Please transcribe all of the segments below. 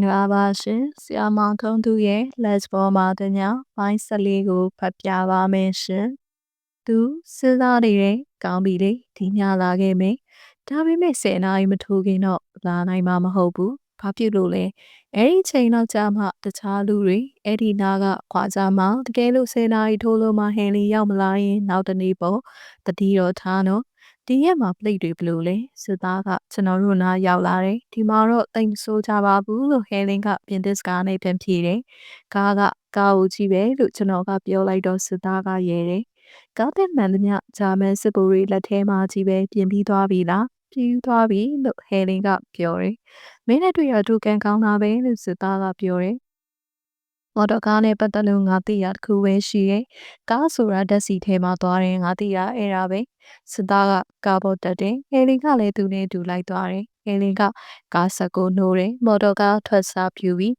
မင်္ဂလာပါရှင်ဆရာမထုံးသူရဲ့ Let's Ball မှာတညာပိုင်း14ကိုဖတ်ပြပါမယ်ရှင်သူစဉ်းစားနေတဲ့ကောင်းပြီလေဒီညလာခဲ့မယ်ဒါပေမဲ့10နာရီမထိုးခင်တော့လာနိုင်မှာမဟုတ်ဘူးဘာဖြစ်လို့လဲအဲ့ဒီချိန်တော့ကြာမှတခြားလူတွေအဲ့ဒီနားကခွာကြမှာတကယ်လို့10နာရီထိုးလို့မှဟန်လီရောက်မလာရင်နောက်တနေ့ပေါ့တတိတော်ထားနော် ဒီရက်မှာ plate တွေဘလို့လဲစစ်သားကကျွန်တော်တို့နားရောက်လာတယ်ဒီမှာတော့တိတ်မဆိုးကြပါဘူးလို့ဟဲလင်းကပြင်သစ်စကားနဲ့ပြန်ဖြေတယ်ကားကကားကိုကြည့်ပဲလို့ကျွန်တော်ကပြောလိုက်တော့စစ်သားကရဲတယ်ကားတဲ့မှန်သမျှဂျာမန်စစ်ဗိုလ်တွေလက်ထဲမှာကြီးပဲပြင်ပြီးသွားပြီလားပြီးသွားပြီလို့ဟဲလင်းကပြောတယ်မင်းနဲ့တွေ့ရတူကန်ကောင်းတာပဲလို့စစ်သားကပြောတယ် မော်တော်ကားနဲ့ပတ်သက်လို့ငါသိရတခုပဲရှိရဲ့။ကားဆိုတာဓာတ်စီထဲမှာသွားတယ်ငါသိရအဲ့ဒါပဲ။စစ်သားကကားပေါ်တက်တယ်။ဟယ်လီကလည်းသူနဲ့တူလိုက်သွားတယ်။ဟယ်လီကကားဆက်ကိုနှိုးတယ်။မော်တော်ကားထွက်စားပြူပြီး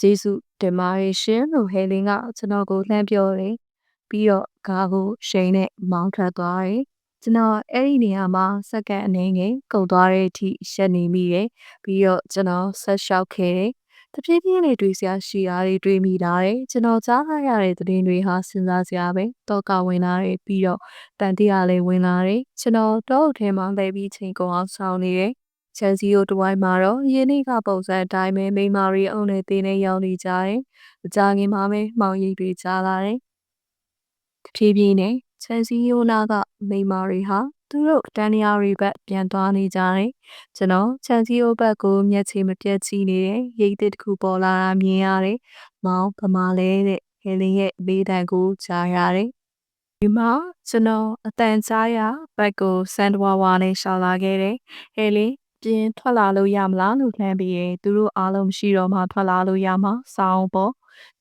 ဂျေစုတင်ပါရဲ့ရှင်လို့ဟယ်လီကကျွန်တော်ကိုလှမ်းပြောတယ်။ပြီးတော့ကားကိုရှိန်နဲ့မောင်းထွက်သွားတယ်။ကျွန်တော်အဲ့ဒီနေရာမှာစက္ကန့်အနေငယ်ကုန်သွားတဲ့အထိရှက်နေမိတယ်။ပြီးတော့ကျွန်တော်ဆက်လျှောက်ခဲ့တယ် တဖြည်းဖြည်းလေးတွေးစရာရှိတာတွေတွေးမိလာတယ်ကျွန်တော်ကြားထားရတဲ့သတင်းတွေဟာစဉ်းစားစရာပဲတော့ကဝင်လာတယ်ပြီးတော့တန်တရားလေးဝင်လာတယ်ကျွန်တော်တော့အထဲမှာလဲပြီးချိန်ကုန်အောင်ဆောင်နေတယ်ချန်စီကိုတဝိုင်းမှာတော့ယင်းနေ့ကပုံစံအတိုင်းပဲမိမာရီအုံနဲ့တင်းနဲ့ရောက်နေကြတယ်။မကြခင်မှာပဲမောင်ရိပ်တွေကြားလာတယ်။တဖြည်းဖြည်းနဲ့ချန်စီယိုနာကမိမာရီဟာ သူတို့တန်ရာရီဘက်ပြန်သွားနေကြတယ်။ကျွန်တော်ချန်စီအိုဘက်ကိုမျက်ခြေမပြတ်ကြည့်နေတယ်။ရိတ်တစ်တစ်ခုပေါ်လာတာမြင်ရတယ်။မောင်ဗမာလဲတဲ့ဟယ်လင်ရဲ့ဘေးတန်ကိုကြားရတယ်။ဒီမှာကျွန်တော်အတန်ကြားရဘက်ကိုစန်ဒဝါဝါနဲ့ရှာလာခဲ့တယ်။ဟယ်လင်ပြင်ထွက်လာလို့ရမလားလို့လှမ်းပြီးရင်သူတို့အားလုံးရှိတော့မှထွက်လာလို့ရမှာစောင်းပေါ့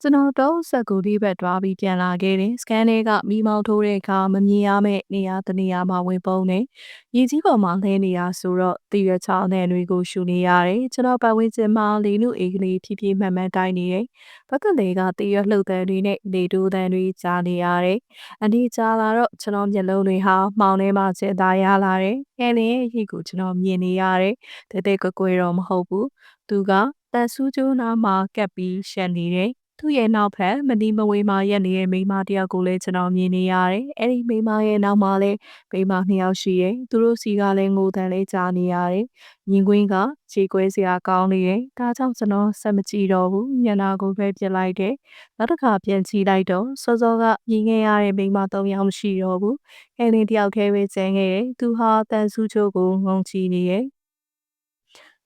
ကျွန်တော်တော့ဆက်ကူလေးဘက်တွားပြီးပြန်လာခဲ့တယ်။စကန်တွေကမိမောင်းထိုးတဲ့အခါမမြင်ရမယ့်နေရာတနေရာမှာဝင်ပုံနေ။ရေကြီးပေါ်မှာလဲနေတာဆိုတော့တည်ရချောင်းနဲ့တွေကိုရှူနေရတယ်။ကျွန်တော်ပတ်ဝန်းကျင်မှာလေနုအေးကလေးဖြည်းဖြည်းမှန်မှန်တိုင်းနေတယ်။ဘက်ကလေးကတည်ရလှုပ်တဲ့တွေနဲ့လေတိုးတဲ့တွေကြားနေရတယ်။အန်ဒီကြားလာတော့ကျွန်တော်မျက်လုံးတွေဟာမှောင်ထဲမှာကျင်သားရလာတယ်။ခဲလင်းရဲ့ရိတ်ကိုကျွန်တော်မြင်နေရတယ်။တဲတဲကွယ်ကွယ်တော့မဟုတ်ဘူး။သူက တန်ဆူးကျိုးနားမှာကပ်ပြီးရှက်နေတယ်သူ့ရဲ့နောက်ဖက်မနီမဝေးမှာရက်နေတဲ့မိန်းမတယောက်ကိုလည်းကျွန်တော်မြင်နေရတယ်။အဲ့ဒီမိန်းမရဲ့နောက်မှာလည်းမိန်းမနှစ်ယောက်ရှိတယ်။သူတို့စီကလည်းငိုတန်လေးကြားနေရတယ်။မြင်ကွင်းကခြေကွဲစရာကောင်းနေတယ်။ဒါကြောင့်ကျွန်တော်ဆက်မကြည့်တော့ဘူး။ညနာကိုပဲပြစ်လိုက်တယ်။နောက်တစ်ခါပြန်ကြည့်လိုက်တော့စောစောကမြင်ခဲ့ရတဲ့မိန်းမသုံးယောက်မရှိတော့ဘူး။အဲ့ဒီတယောက်ခဲပဲကျန်ခဲ့တယ်။သူဟာတန်စုချိုးကိုငုံချီနေတယ်။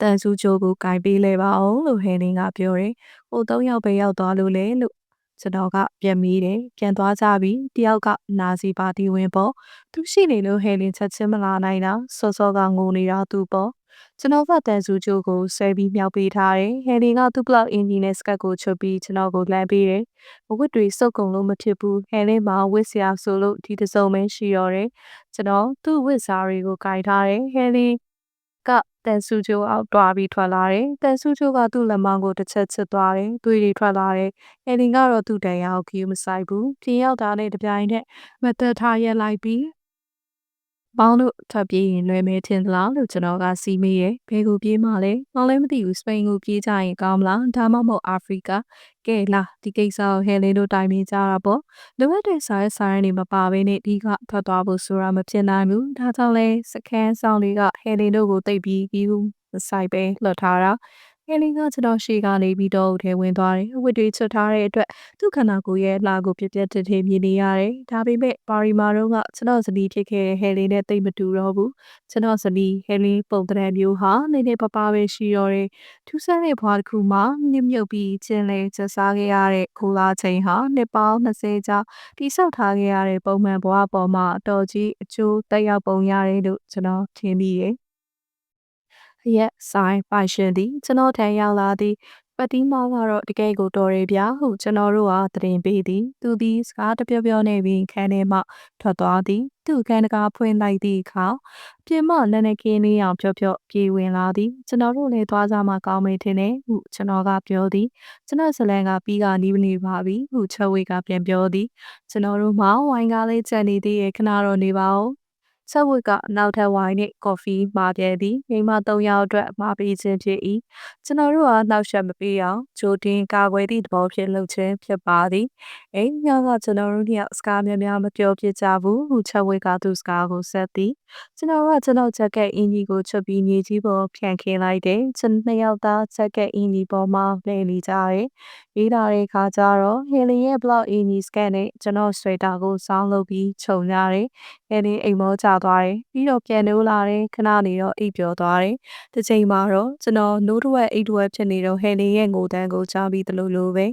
တန်စုချိုးကိုကင်ပေးလဲပါအောင်လို့ဟယ်လင်းကပြောတယ်။ဟိုသုံးယောက်ပဲရောက်သွားလို့လေလို့ကျွန်တော်ကပြန်မေးတယ်ပြန်သွားကြပြီတယောက်ကနာစီပါတီဝင်ပေါ့သူရှိနေလို့ဟယ်လင်ချက်ချင်းမလာနိုင်တာစောစောကငိုနေတာသူပေါ့ကျွန်တော်ကတန်စုချိုးကိုဆွဲပြီးမြောက်ပေးထားတယ်ဟယ်လင်ကသူ့ဘလောက်အင်ဂျင်နဲ့စကတ်ကိုချုပ်ပြီးကျွန်တော်ကိုလှမ်းပေးတယ်အဝတ်တွေစုပ်ကုန်လို့မဖြစ်ဘူးဟယ်လင်မှာဝတ်စရာဆိုလို့ဒီတစုံပဲရှိတော့တယ်ကျွန်တော်သူ့ဝတ်စားတွေကိုကင်ထားတယ်ဟယ်လင် ကတန်ဆူချိုအောက်တွားပြီးထွက်လာတယ်။တန်ဆူချိုကသူ့လက်မောင်းကိုတစ်ချက်ချစ်သွားတယ်။သွေးတွေထွက်လာတယ်။အယ်လင်ကတော့သူ့တန်ရာကိုခီးမဆိုင်ဘူး။ပြင်ရောက်တာနဲ့တပြိုင်နက်မသက်ထားရက်လိုက်ပြီး ပေါင်းတို့ထွက်ပြေးရင်လွယ်မဲထင်သလားလို့ကျွန်တော်ကစီးမေးရယ်ဘယ်ကိုပြေးမှလဲမောင်လည်းမသိဘူးစပိန်ကိုပြေးကြရင်ကောင်းမလားဒါမှမဟုတ်အာဖရိကကဲလာဒီကိစ္စကိုဟဲလင်းတို့တိုင်ပင်ကြတာပေါ့လိုအပ်တဲ့စာရေးစာရင်းတွေမပါဘဲနဲ့ဒီကထွက်သွားဖို့ဆိုတာမဖြစ်နိုင်ဘူးဒါကြောင့်လဲစခန်းဆောင်တွေကဟဲလင်းတို့ကိုတိတ်ပြီးပြီးမဆိုင်ပဲလွှတ်ထားတာ။ ငယ်လေးကကျွန်တော်ရှေ့ကနေပြီးတော့ထဲဝင်သွားတယ်။အဝတ်တွေချွတ်ထားတဲ့အတွက်သူ့ခန္ဓာကိုယ်ရဲ့လှကိုပြပြတည်းတည်းမြင်နေရတယ်။ဒါပေမဲ့ပါရီမာတော့ကကျွန်တော်ဇနီးဖြစ်ခဲ့တဲ့ဟယ်လီနဲ့တိတ်မတူတော့ဘူး။ကျွန်တော်ဇနီးဟယ်လီပုံတရံမျိုးဟာနေနေပပပဲရှိတော့တယ်။ထူးဆန်းတဲ့ဘွားတစ်ခုမှမြင့်မြုပ်ပြီးကျင်းလဲချက်စားခဲ့ရတဲ့ခိုးလာချိန်ဟာနှစ်ပေါင်း20ကြာတိဆောက်ထားခဲ့ရတဲ့ပုံမှန်ဘွားပေါ်မှာအတော်ကြီးအကျိုးတက်ရောက်ပုံရတယ်လို့ကျွန်တော်ထင်မိတယ် ရက်ဆိုင်ပိုင်ရှင်သည်ကျွန်တော်ထံရောက်လာသည်ပတိမောင်ကတော့တကယ်ကိုတော်ရဗျာဟုကျွန်တော်တို့ကတရင်ပေးသည်သူသည်စကားတပြောပြောနေပြီးခန်းထဲမှထွက်သွားသည်သူခန်းတကားဖွင့်လိုက်သည့်အခါပြင်မလက်နဲ့ကင်းလေးအောင်ဖြော့ဖြော့ပြေးဝင်လာသည်ကျွန်တော်တို့လည်းသွားကြမှာကောင်းမေးထင်တယ်ဟုကျွန်တော်ကပြောသည်ကျွန်တော်ဇလန်ကပြီးကနီးနေပါပြီဟုချဝေကပြန်ပြောသည်ကျွန်တော်တို့မှဝိုင်းကားလေးချက်နေသေးရဲ့ခဏတော့နေပါဦး ဆက်ဝတ်ကနောက်ထပ်ဝိုင်းနဲ့ကော်ဖီမှာပြဲသည်မိမ၃ယောက်အတွက်မှာပေးခြင်းဖြစ်၏ကျွန်တော်တို့ကနောက်ဆက်မပေးအောင်ဂျိုတင်ကာကွယ်သည့်သဘောဖြင့်လုပ်ခြင်းဖြစ်ပါသည်အိမ်ညကကျွန်တော်တို့နှစ်စကားများများမပြောပြကြဘူးဟူချက်ဝဲကသူစကားကိုဆက်သည် ကျွန်တော်ကကျွန်တော်ချက်ကက်အင်ကြီးကိုချုပ်ပြီးမြေကြီးပေါ်ဖြန့်ခင်းလိုက်တယ်ကျွန်နှစ်ယောက်သားချက်ကက်အင်ကြီးပေါ်မှာလှည့်နေကြတယ်ရေးလာတဲ့ခါကျတော့ဟယ်လီရဲ့ blog အင်ကြီးစကန်နဲ့ကျွန်တော်ဆွေတာကိုစောင်းလုပ်ပြီးခြုံကြတယ်ဟယ်လီအိမ်မောကျသွားတယ်ပြီးတော့ပြန်နိုးလာတယ်ခဏနေတော့အိပ်ပျော်သွားတယ်တစ်ချိန်မှာတော့ကျွန်တော်နိုးတစ်ဝက်အိပ်တစ်ဝက်ဖြစ်နေတော့ဟယ်လီရဲ့ငိုတန်းကိုကြားပြီးသလိုလိုပဲ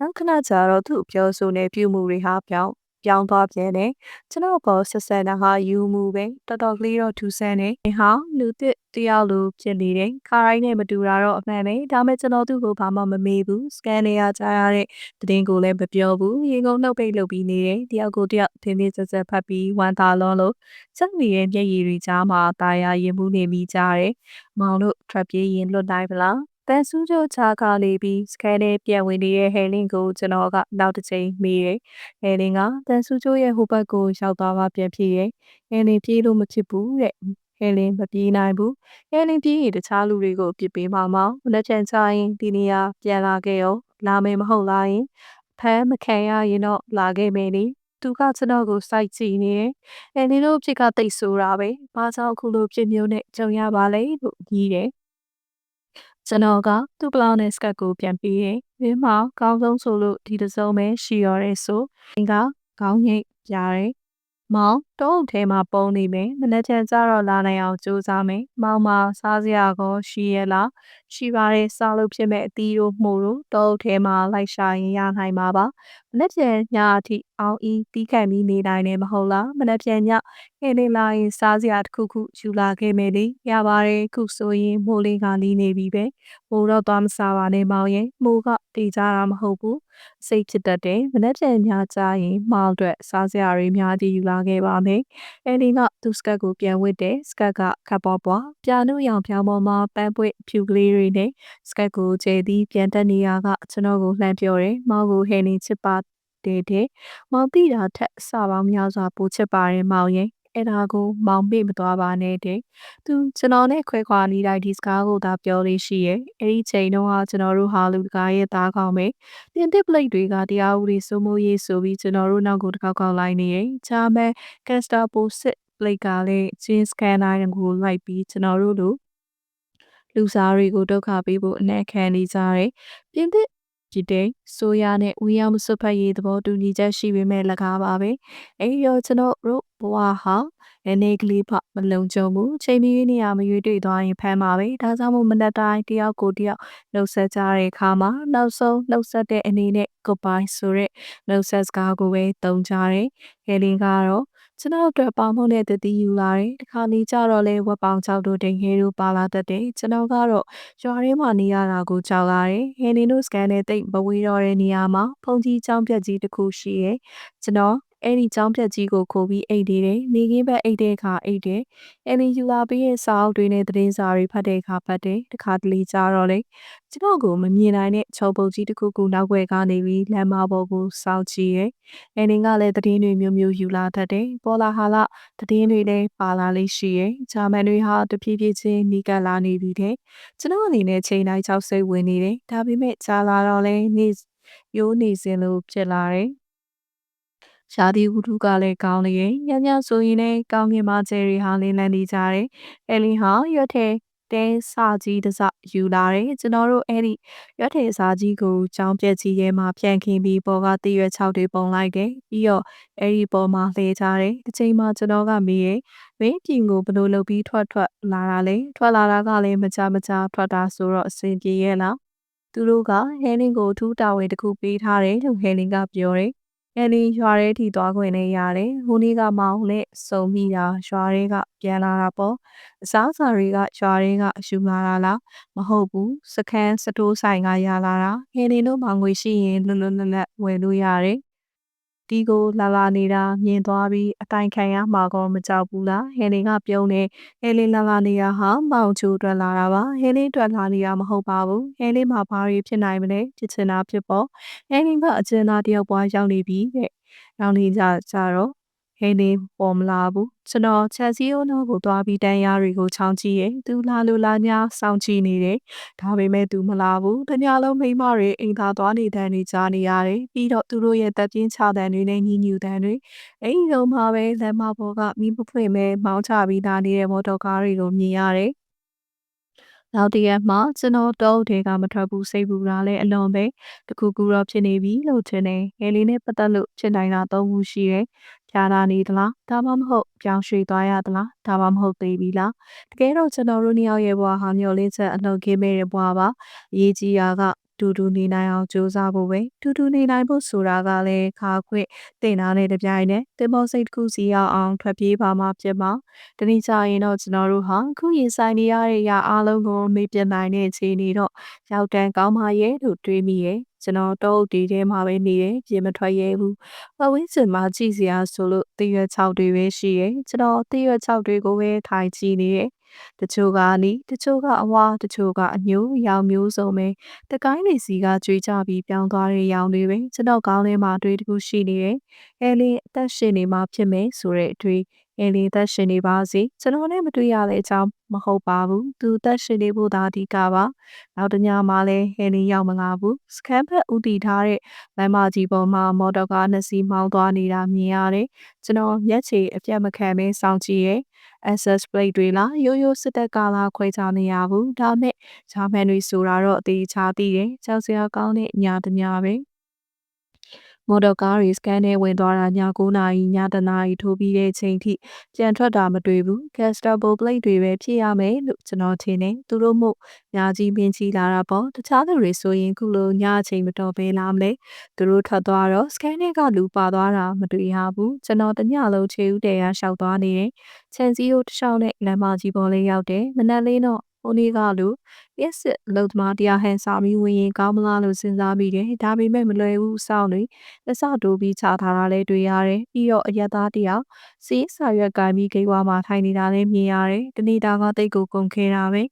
နောက်ခဏကြာတော့သူ့ပြောဆိုနေပြုမှုတွေဟာပြောင်း ပြောင်းသွားပြန်တယ်ကျွန်တော်ပေါ်ဆက်ဆန်တာဟာယူမှုပဲတော်တော်ကလေးတော့ထူဆန်းတယ်ငါဟာလူသစ်တယောက်လိုဖြစ်နေတယ်ခါတိုင်းနဲ့မတူတာတော့အမှန်ပဲဒါပေမဲ့ကျွန်တော်သူ့ကိုဘာမှမမေ့ဘူးစကန်နေရကြားရတဲ့သတင်းကိုလည်းမပြောဘူးရေကုန်နှုတ်ပိတ်လုပ်ပြီးနေတယ်တယောက်ကိုတယောက်သင်သင်ဆက်ဆက်ဖတ်ပြီးဝမ်းသာလွန်လို့ချက်မီရဲ့မျက်ရည်တွေကြားမှာตาရရင်မှုနေမိကြတယ်မောင်တို့ထွက်ပြေးရင်လွတ်တိုင်းမလား တန်ဆူးကျချာခါလေးပြီးစကန်နဲ့ပြန်ဝင်နေတဲ့ဟယ်လင်းကိုကျွန်တော်ကနောက်တစ်ချိန်မေးတယ်။ဟယ်လင်းကတန်ဆူးကျရဲ့ဟိုဘက်ကိုရောက်သွားမှပြန်ပြေးရဲ့။ဟယ်လင်းပြေးလို့မဖြစ်ဘူးတဲ့။ဟယ်လင်းမပြေးနိုင်ဘူး။ဟယ်လင်းပြေးရင်တခြားလူတွေကိုပြစ်ပေးမှာမောင်။မလက်ချန်ချရင်ဒီနေရာပြန်လာခဲ့ရောလာမယ်မဟုတ်လားယင်။ဖမ်းမခံရရင်တော့လာခဲ့မယ်လေ။သူကကျွန်တော်ကိုစိုက်ကြည့်နေတယ်။အဲလင်းတို့ဖြစ်ကတိတ်ဆိုးတာပဲ။ဘာကြောင့်အခုလိုဖြစ်မျိုးနဲ့ကြုံရပါလဲလို့ကြီးတယ်။ ကျွန်တော်ကသူ့ပလောင်နဲ့စကတ်ကိုပြန်ပြီးရင်မင်းမကောင်းဆုံးဆိုလို့ဒီတစုံပဲရှိရတဲ့ဆိုအင်ကခေါင်းငိတ်ပြတယ်မောင်တုံးထဲမှာပုံနေမယ်မနေ့ကကြတော့လာနိုင်အောင်ကြိုးစားမယ်မောင်မစားစရာကောရှိရလားရှိပါတယ်စားလို့ဖြစ်မဲ့အသီးတို့မှုတို့တုံးထဲမှာလိုက်ရှာရင်ရနိုင်မှာပါမနေ့ကညအထိအောင်ဤတီးခံပြီးနေနိုင်တယ်မဟုတ်လားမနေ့ကညခင်းနေလာရင်စားစရာတစ်ခုခုယူလာခဲ့မယ်လေရပါတယ်ခုဆိုရင်မိုးလေးကလီးနေပြီပဲမိုးတော့သွားမစားပါနဲ့မောင်ရဲ့မိုးကတေးကြတာမဟုတ်ဘူးစိတ်ဖြစ်တတ်တယ်မနေ့ပြန်ညကြရင်မောင်အတွက်စားစရာတွေများကြီးယူလာခဲ့ပါမယ်အဲ့ဒီကသူစကတ်ကိုပြန်ဝစ်တယ်စကတ်ကခပ်ပေါ်ပွားပြာနုရောင်ပြောင်းပေါ်မှာပန်းပွင့်ဖြူကလေးတွေနဲ့စကတ်ကိုကျဲသည်ပြန်တက်နေရကကျွန်တော်ကိုလှမ်းပြောတယ်မောင်ကိုဟဲနေချစ်ပါတဲ့တဲ့မောင်တိတာထက်အစပေါင်းများစွာပိုချစ်ပါတယ်မောင်ရဲ့ အဲ့ဒါကိုမောင်မေ့မသွားပါနဲ့တဲ့သူကျွန်တော်နဲ့ခွဲခွာနေတိုင်းဒီစကားကိုသာပြောလေးရှိရဲ့အဲ့ဒီချိန်တုန်းကကျွန်တော်တို့ဟာလူတကာရဲ့သားကောင်းပဲတင်တစ်ပလိတ်တွေကတရားဥပဒေစိုးမိုးရေးဆိုပြီးကျွန်တော်တို့နောက်ကိုတစ်ခေါက်ခေါက်လိုက်နေရဲ့ချာမဲကက်စတာပိုစစ်ပလိတ်ကလည်းဂျင်းစကန်နိုင်ကိုလိုက်ပြီးကျွန်တော်တို့လိုလူစားတွေကိုဒုက္ခပေးဖို့အနက်ခံနေကြတယ်ပြင်သစ် ပြည်တဲ့ဆိုရနဲ့ဝီယမ်ဆွတ်ဖတ်ရေးသဘောတူညီချက်ရှိပေမဲ့လကားပါပဲအဲဒီတော့ကျွန်တော်တို့ဘဝဟာအနေကလေးဖမလုံခြုံဘူးချိန်မီနေရမရွေးတွေ့သွားရင်ဖမ်းပါပဲဒါကြောင့်မို့မနက်တိုင်းတယောက်ကိုတယောက်နှုတ်ဆက်ကြတဲ့အခါမှာနောက်ဆုံးနှုတ်ဆက်တဲ့အနေနဲ့ goodbye ဆိုတဲ့နှုတ်ဆက်စကားကိုပဲသုံးကြတယ်ဟယ်လင်ကတော့ ကျွန်တော်အတွက်ပေါင်မုံနဲ့တတိယူလာတယ်။တခါနေကြတော့လဲဝက်ပေါင်ချောက်တို့တိမ်ခဲတို့ပါလာတတ်တယ်။ကျွန်တော်ကတော့ရွာထဲမှာနေရတာကိုကြောက်ရတယ်။ဟယ်နီတို့စကန်နဲ့တိတ်မဝေးတော့တဲ့နေရာမှာဖုန်ကြီးချောင်းပြက်ကြီးတစ်ခုရှိရဲ့။ကျွန်တော် အဲ့ဒီကျောင်းပြက်ကြီးကိုခိုးပြီးအိတ်နေတယ်။နေခင်းဘက်အိတ်တဲ့အခါအိတ်တယ်။အဲ့ဒီယူလာပြီးရဲ့စာအုပ်တွေနဲ့သတင်းစာတွေဖတ်တဲ့အခါဖတ်တယ်။တခါတလေကြာတော့လေကျွန်တော်ကိုမမြင်နိုင်တဲ့ချုံပုတ်ကြီးတစ်ခုခုနောက်ွယ်ကနေပြီးလမ်းမပေါ်ကိုစောင့်ကြည့်ရဲ့။အဲ့ဒီကလည်းသတင်းတွေမျိုးမျိုးယူလာတတ်တယ်။ပေါ်လာဟာလသတင်းတွေလည်းပါလာလေးရှိရဲ့။ဂျာမန်တွေဟာတဖြည်းဖြည်းချင်းနီးကပ်လာနေပြီတဲ့။ကျွန်တော်အနေနဲ့ချိန်တိုင်းကြောက်စိတ်ဝင်နေတယ်။ဒါပေမဲ့ကြာလာတော့လဲနေရိုးနေစင်လို့ဖြစ်လာတယ်။ ရာသီဥတုကလည်းကောင်းနေရင်ညညဆိုရင်လည်းကောင်းကင်မကျဲတွေဟာလင်းလန်းနေကြတယ်။အဲလင်းဟာရွက်ထဲတဲစာကြီးတစ်စယူလာတယ်။ကျွန်တော်တို့အဲ့ဒီရွက်ထဲစာကြီးကိုကြောင်းပြက်ကြီးရဲမှာဖြန့်ခင်းပြီးပေါ်ကတရွက်၆တွေပုံလိုက်တယ်။ပြီးတော့အဲ့ဒီပေါ်မှာလှည့်ကြတယ်။တစ်ချိန်မှကျွန်တော်ကမေးရဲ့မင်းပြင်ကိုဘလို့လုပ်ပြီးထွက်ထွက်လာတာလဲ။ထွက်လာတာကလည်းမကြမကြထွက်တာဆိုတော့အဆင်ပြေရဲ့လား။သူတို့ကဟဲလင်းကိုထူးတာဝန်တစ်ခုပေးထားတယ်လို့ဟဲလင်းကပြောတယ်။ အဲလီရွာထဲထိသွားခွင့်နဲ့ရတယ်။ဟိုနေ့ကမောင်နဲ့စုံမိတာရွာထဲကပြန်လာတာပေါ့။အစားအစာတွေကရွာထဲကအယူလာတာလားမဟုတ်ဘူး။စခန်းစတိုးဆိုင်ကရလာတာ။ဟဲလီတို့မောင်ငွေရှိရင်လွတ်လွတ်လပ်လပ်ဝယ်လို့ရတယ်။ ဒီကိုလာလာနေတာမြင်သွားပြီးအတိုင်ခံရမှာကောမကြောက်ဘူးလားဟဲလီကပြုံးနေဟဲလီလာလာနေတာဟာမောင်ချိုအတွက်လာတာပါဟဲလီအတွက်လာနေတာမဟုတ်ပါဘူးဟဲလီမှာဘာတွေဖြစ်နိုင်မလဲဖြစ်ချင်တာဖြစ်ပေါ့ဟဲလီကအကျဉ်းသားတယောက်ပွားရောက်နေပြီတဲ့နောက်နေကြကြတော့ ဟဲနေပေါ်မလာဘူးကျွန်တော်ချက်စီယိုနောကိုသွားပြီးတန်းရတွေကိုချောင်းကြည့်ရဲ့သူလာလိုလာများစောင့်ကြည့်နေတယ်ဒါပေမဲ့သူမလာဘူးတ냐လုံးမိမတွေအိမ်သာသွားနေတဲ့နေကြနေရတယ်ပြီးတော့သူတို့ရဲ့တပ်ပြင်းချတဲ့တွေနဲ့ညီညူတဲ့တွေအိမ်လုံးမှာပဲလမ်းမပေါ်ကမိမဖွင့်မဲမောင်းချပြီးသားနေတဲ့မော်တော်ကားတွေကိုမြင်ရတယ်နောက်တရက်မှကျွန်တော်တော့ဒေကမထွက်ဘူးစိတ်ပူတာလည်းအလွန်ပဲတခုခုတော့ဖြစ်နေပြီလို့ထင်တယ်ငယ်လေးနဲ့ပတ်သက်လို့ဖြစ်နိုင်တာသုံးခုရှိတယ် ဖြာလာနေသလားဒါမှမဟုတ်ပြောင်းရွှေ့သွားရသလားဒါမှမဟုတ်သေးပြီလားတကယ်တော့ကျွန်တော်တို့နှစ်ယောက်ရဲ့ဘဝဟာမျောလင်းချက်အနှုတ်ခင်းမဲ့တဲ့ဘဝပါအရေးကြီးတာက တူတူနေနိုင်အောင်ကြိုးစားဖို့ပဲတူတူနေနိုင်ဖို့ဆိုတာကလည်းခါခွင့်တင်တာနဲ့တပြိုင်နက်တင်မောစိတ်တစ်ခုစီရအောင်ထွက်ပြေးပါမှဖြစ်မှာတနည်းကြရင်တော့ကျွန်တော်တို့ဟာခုရင်ဆိုင်နေရတဲ့အရာအလုံးကိုမေ့ပြနိုင်တဲ့အခြေအနေတော့ရောက်တန်းကောင်းပါရဲ့လို့တွေးမိရဲ့ကျွန်တော်တော့ဒီထဲမှာပဲနေတယ်ပြင်မထွက်ရဲဘူးပဝင်းစင်မှာကြည့်စရာဆိုလို့တရွက်6တွေပဲရှိရဲ့ကျွန်တော်တရွက်6တွေကိုပဲထိုင်ကြည့်နေရဲ့ တချို့ကနီးတချို့ကအဝါတချို့ကအညိုရောင်မျိုးစုံပဲတကိုင်းလေးစီကကြွေးကြပြီးပြောင်းသွားတဲ့ရောင်တွေပဲကျွန်တော်ကောင်းထဲမှာတွေးတခုရှိနေတယ်အဲလေးအသက်ရှင်နေမှဖြစ်မယ်ဆိုတဲ့အတွေ့အဲလေးသက်ရှင်နေပါစေကျွန်တော်နဲ့မတွေ့ရတဲ့အကြောင်းမဟုတ်ပါဘူးသူသက်ရှင်နေဖို့သာအဓိကပါနောက်တညမှာလဲဟဲလီရောက်မလာဘူးစကန်ဘက်ဦးတည်ထားတဲ့လမ်းမကြီးပေါ်မှာမော်တော်ကားနှစ်စီးမောင်းသွားနေတာမြင်ရတယ်ကျွန်တော်မျက်ခြေအပြတ်မခံပဲစောင့်ကြည့်ရဲ့ access plate တွေလားရိုးရိုးစစ်တပ်ကလားခွဲခြားနေရဘူးဒါမဲ့ဂျာမန်တွေဆိုတာတော့အသေးချာသိတယ်ကြောက်စရာကောင်းတဲ့ညာတညာပဲ မော်တော်ကားတွေစကန်ထဲဝင်သွားတာည9နာရီည10နာရီထိုးပြီးတဲ့ချိန်ထိပြန်ထွက်တာမတွေ့ဘူး။ Gestapo plate တွေပဲဖြစ်ရမယ်လို့ကျွန်တော်ထင်တယ်။သူတို့မို့ညာကြီးပင်ကြီးလာတာပေါ့။တခြားသူတွေဆိုရင်ခုလိုညအချိန်မတော်ဘဲလာမလဲ။သူတို့ထွက်သွားတော့စကန်ထဲကလူပါသွားတာမတွေ့ရဘူး။ကျွန်တော်တညလုံးချေဦးတဲရရှောက်သွားနေတယ်။ချန်စီကိုတစ်လျှောက်နဲ့လမ်းမကြီးပေါ်လေးရောက်တယ်။မနက်လေးတော့ဟိုနေ့ကလို ရက်စစ်လုံသမားတရားဟန်စာမီဝင်ရင်ကောင်းမလားလို့စဉ်းစားမိတယ်ဒါပေမဲ့မလွယ်ဘူးစောင့်နေလက်စတိုးပြီးချထားတာလည်းတွေ့ရတယ်ပြီးတော့အရက်သားတယောက်စီးစာရွက်ကင်ပြီးဂိတ်ဝါမှာထိုင်နေတာလည်းမြင်ရတယ်တနေတာကတိတ်ကိုကုန်ခဲတာပဲ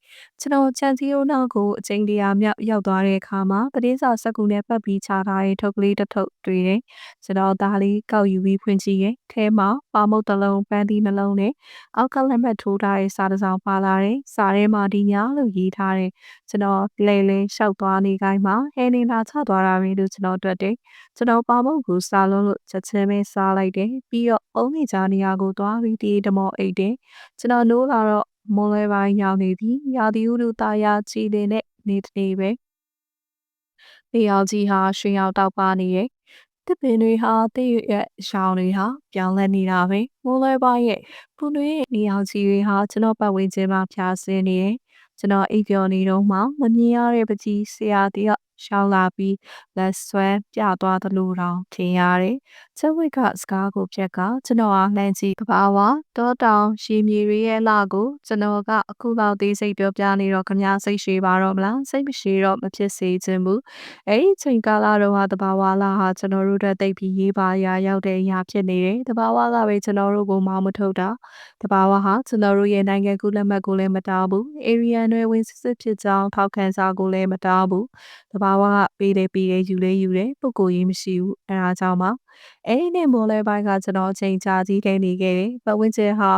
ကျွန်တော်ချန်စီယိုနောက်ကိုအချိန်တရာမြောက်ရောက်သွားတဲ့အခါမှာပတင်းစာစက်ကူနဲ့ပတ်ပြီးချထားတဲ့ထုတ်ကလေးတစ်ထုပ်တွေ့တယ်ကျွန်တော်သားလေးကောက်ယူပြီးဖွင့်ကြည့်ရဲ့ထဲမှာပါမုတ်တစ်လုံးပန်းသီးနှလုံးနဲ့အောက်ကလက်မှတ်ထိုးထားတဲ့စာတစ်စောင်ပါလာတယ်စာထဲမှာဒီညာလို့ရေးထားတယ်ကျွန်တော်လဲလဲလျှောက်သွားနေခိုင်းမှာဟဲနေလာချသွားတာပဲလို့ကျွန်တော်တွေ့တယ်ကျွန်တော်ပါမုတ်ကိုစားလုံးလို့ချက်ချင်းပဲစားလိုက်တယ်ပြီးတော့အုံးနေကြနေရာကိုသွားပြီးတီးတမောအိတ်တယ်ကျွန်တော်နိုးလာတော့မွန်လွဲပိုင်းရောက်နေပြီရာသီဥတုသားရကြည်တဲ့နဲ့နေတနေပဲ။နေအောင်ကြီးဟာရွှေရောင်တောက်ပါနေရဲ့။တစ်ပင်တွေဟာတည့်ရဲ့ရောင်တွေဟာပြောင်းလဲနေတာပဲ။မိုးလဲပါရဲ့ပူတွေရဲ့နေအောင်ကြီးတွေဟာကျွန်တော်ပတ်ဝန်းကျင်မှာဖြာစင်းနေတယ်။ ကျွန်တော်အိပ်ပျော်နေတော့မှမမြင်ရတဲ့ပကြီးဆရာတယောက်ရှောင်းလာပြီးလက်ဆွဲပြသွားသလိုတောင်ထင်ရတယ်။ချက်ဝိတ်ကစကားကိုပြက်ကကျွန်တော်အားလှမ်းကြည့်ကဘာဝတောတောင်ရှီမြေရီရဲ့လကိုကျွန်တော်ကအခုလောက်သေးစိတ်ပြောပြနေတော့ခမားစိတ်ရှိပါတော့မလားစိတ်မရှိတော့မဖြစ်စေချင်ဘူး။အဲ့ဒီချိန်ကာလတော့ဟာတဘာဝလာဟာကျွန်တော်တို့အတွက်တိတ်ပြီးရေးပါရာရောက်တဲ့အရာဖြစ်နေတယ်။တဘာဝလာပဲကျွန်တော်တို့ကိုမောင်းမထုတ်တာ။တဘာဝဟာကျွန်တော်တို့ရဲ့နိုင်ငံကူးလက်မှတ်ကိုလည်းမတောင်းဘူး။ area နွယ်ဝင်စစ်စစ်ဖြစ်ကြောင်းထောက်ခံစာကိုလည်းမတောင်းဘူး။တဘာဝကပေးတယ်ပေးတယ်ယူလဲယူတယ်ပုဂ္ဂိုလ်ရေးမရှိဘူးအဲဒါကြောင့်ပါအဲ့ဒီနေ့မိုးလဲပိုင်းကကျွန်တော်အချိန်ကြာကြီးခဲ့နေခဲ့တယ်ပတ်ဝန်းကျင်ဟာ